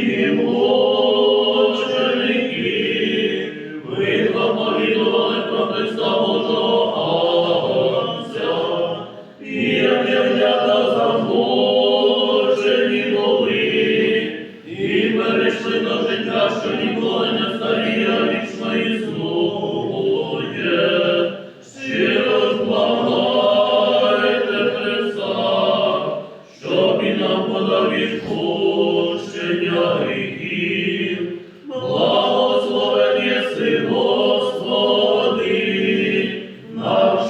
Ти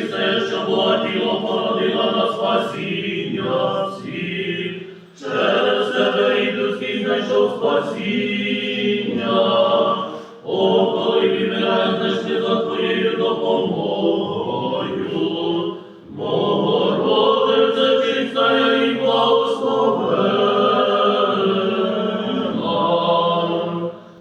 все, що Богатіло породила на спасіння всіх, через тебе і людський знайшов спасіння, О, коли він мене